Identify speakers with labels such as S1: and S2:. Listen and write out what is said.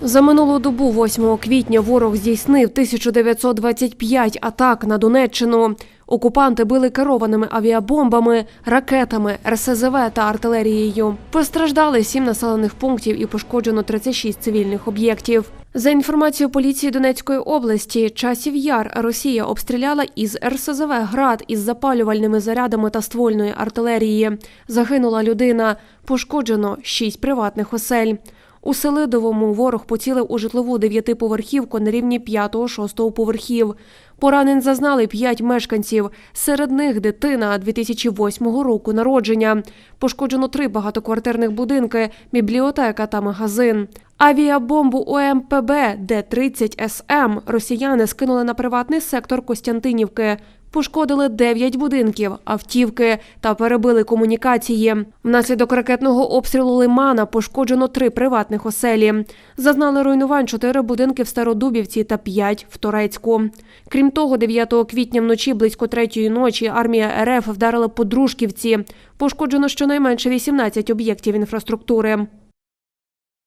S1: За минулу добу, 8 квітня, ворог здійснив 1925 атак на Донеччину. Окупанти били керованими авіабомбами, ракетами, РСЗВ та артилерією. Постраждали сім населених пунктів і пошкоджено 36 цивільних об'єктів. За інформацією поліції Донецької області, часів яр Росія обстріляла із РСЗВ град із запалювальними зарядами та ствольної артилерії. Загинула людина, пошкоджено шість приватних осель. У Селидовому ворог поцілив у житлову дев'ятиповерхівку на рівні 5-6 поверхів. Поранень зазнали п'ять мешканців. Серед них дитина 2008 року народження. Пошкоджено три багатоквартирних будинки, бібліотека та магазин. Авіабомбу ОМПБ Д-30 СМ росіяни скинули на приватний сектор Костянтинівки. Пошкодили 9 будинків, автівки та перебили комунікації. Внаслідок ракетного обстрілу Лимана пошкоджено три приватних оселі. Зазнали руйнувань чотири будинки в Стародубівці та п'ять в Торецьку. Крім того, 9 квітня вночі близько третьої ночі армія РФ вдарила по Дружківці. Пошкоджено щонайменше 18 об'єктів інфраструктури.